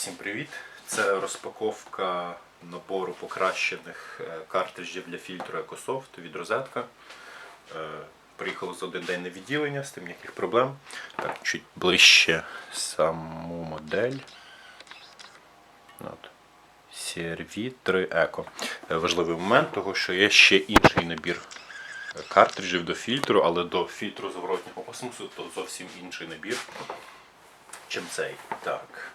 Всім привіт! Це розпаковка набору покращених е, картриджів для фільтру EcoSoft від розетка. Е, Приїхало за один день на відділення, з тим ніяких проблем. Так, чуть ближче саму модель. От. CRV 3 Eco. Е, Важливий момент, того, що є ще інший набір картриджів до фільтру, але до фільтру зворотнього осмосу то зовсім інший набір, чим цей. Так.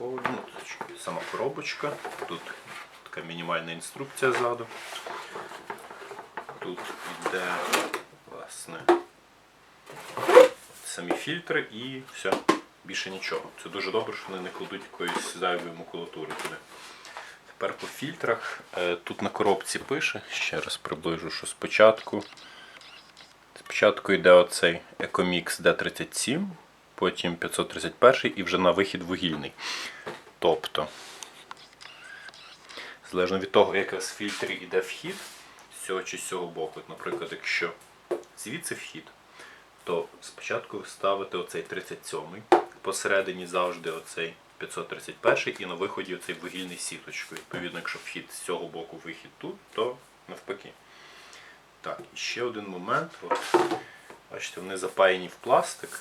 Розпаковуємо. Ну, тут Сама коробочка. Тут така мінімальна інструкція ззаду. Тут йде власне самі фільтри і все. Більше нічого. Це дуже добре, що вони не кладуть якоїсь зайвої макулатури туди. Тепер по фільтрах. Е, Тут на коробці пише, ще раз приближу, що спочатку. Спочатку йде оцей Ecomix D37, потім 531 і вже на вихід вугільний. Тобто, залежно від того, як з фільтрі йде вхід з цього чи з цього боку. От, Наприклад, якщо звідси вхід, то спочатку ви ставите оцей 37-й, посередині завжди оцей 531 і на виході оцей вугільний сіточку. Відповідно, якщо вхід з цього боку, вихід тут, то навпаки. Так, ще один момент. От, бачите, вони запаяні в пластик.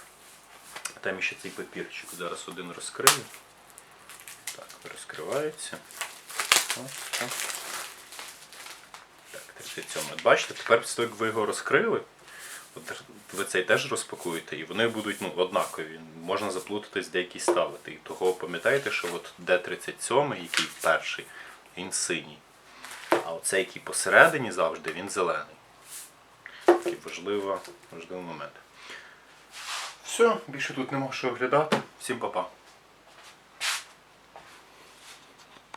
Там ще цей папірчик. Зараз один розкрию. Так, розкривається. Ось так. Так, 37. Бачите, тепер після того, як ви його розкрили, от ви цей теж розпакуєте, і вони будуть ну, однакові. Можна заплутатись, де якісь ставити. І того пам'ятаєте, що от D37, який перший, він синій. А оцей, який посередині завжди, він зелений. Такий важливий момент. Все, більше тут нема що оглядати. Всім па-па.